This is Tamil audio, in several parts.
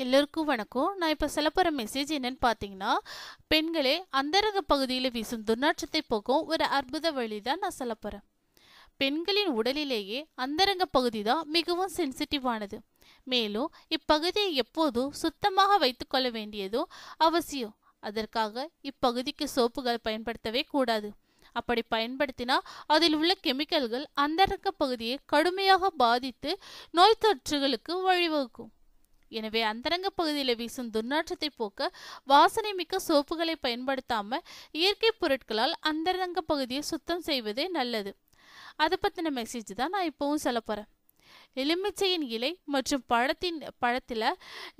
எல்லோருக்கும் வணக்கம். நான் இப்போ சொல்ல போகிற மெசேஜ் என்னன்னு பார்த்தீங்கன்னா பெண்களே அந்தரக பகுதியில் வீசும் துர்நாற்றத்தை போக்கும் ஒரு அற்புத வழி தான் நான் சொல்ல போகிறேன் பெண்களின் உடலிலேயே அந்தரங்க பகுதி தான் மிகவும் சென்சிட்டிவானது மேலும் இப்பகுதியை எப்போதும் சுத்தமாக வைத்துக்கொள்ள வேண்டியதும் அவசியம். அதற்காக இப்பகுதிக்கு சோப்புகள் பயன்படுத்தவே கூடாது. அப்படி பயன்படுத்தினா அதில் உள்ள கெமிக்கல்கள் அந்தரங்க பகுதியை கடுமையாக பாதித்து நோய் தொற்றுகளுக்கு வழிவகுக்கும். எனவே அந்தரங்க பகுதியில் வீசும் துர்நாற்றத்தை போக்க வாசனை மிக்க சோப்புகளை பயன்படுத்தாம இயற்கை பொருட்களால் அந்தரங்க பகுதியை சுத்தம் செய்வதே நல்லது. அதை பற்றின மெசேஜ் தான் நான் இப்போவும் சொல்ல போகிறேன் எலுமிச்சையின் இலை மற்றும் பழத்தின் பழத்தில்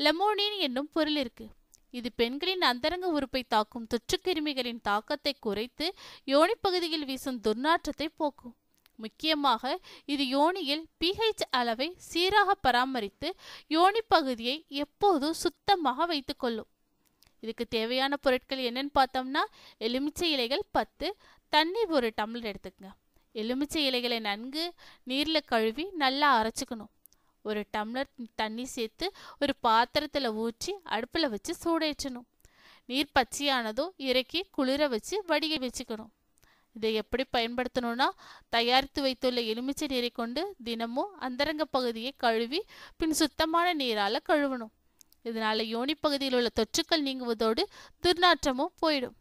லெமோனின் என்னும் பொருள் இருக்கு. இது பெண்களின் அந்தரங்க உறுப்பை தாக்கும் தொற்றுக்கிருமிகளின் தாக்கத்தை குறைத்து யோனி பகுதியில் வீசும் துர்நாற்றத்தை போக்கும். முக்கியமாக இது யோனியில் பிஹெச் அளவை சீராக பராமரித்து யோனி பகுதியை எப்போதும் சுத்தமாக வைத்துக்கொள்ளும் இதுக்கு தேவையான பொருட்கள் என்னன்னு பார்த்தோம்னா எலுமிச்சை இலைகள் பத்து தண்ணீர் ஒரு டம்ளர் எடுத்துக்கங்க. எலுமிச்சை இலைகளை நன்கு நீரில் கழுவி நல்லா அரைச்சிக்கணும். ஒரு டம்ளர் தண்ணி சேர்த்து ஒரு பாத்திரத்தில் ஊற்றி அடுப்பில் வச்சு சூடேற்றணும். நீர் பச்சையானதும் இறக்கி குளிர வச்சு வடிகை வச்சுக்கணும். இதை எப்படி பயன்படுத்தணும்னா தயாரித்து வைத்துள்ள எலுமிச்சை நீரை கொண்டு தினமும் அந்தரங்க பகுதியை கழுவி பின் சுத்தமான நீரால் கழுவணும். இதனால யோனி பகுதியில் உள்ள தொற்றுக்கள் நீங்குவதோடு துர்நாற்றமும் போயிடும்.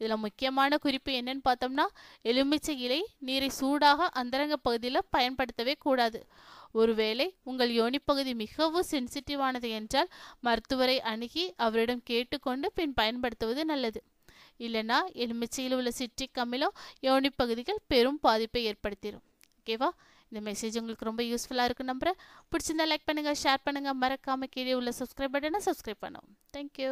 இதில் முக்கியமான குறிப்பு என்னன்னு பார்த்தோம்னா எலுமிச்சை இலை நீரை சூடாக அந்தரங்க பகுதியில் பயன்படுத்தவே கூடாது. ஒருவேளை உங்கள் யோனி பகுதி மிகவும் சென்சிட்டிவானது என்றால் மருத்துவரை அணுகி அவரிடம் கேட்டுக்கொண்டு பின் பயன்படுத்துவது நல்லது. இல்லைன்னா எலுமிச்சையில் உள்ள சிட்ரிக் அமிலம் யோனி பகுதிகள் பெரும் பாதிப்பை ஏற்படுத்திடும். ஓகேவா இந்த மெசேஜ் உங்களுக்கு ரொம்ப யூஸ்ஃபுல்லாக இருக்கு நம்புகிறேன் பிடிச்சிருந்தா லைக் பண்ணுங்கள் ஷேர் பண்ணுங்கள் மறக்காமல் கீழே உள்ள சப்ஸ்கிரைப் பட்டனை சப்ஸ்கிரைப் பண்ணுவோம். தேங்க்யூ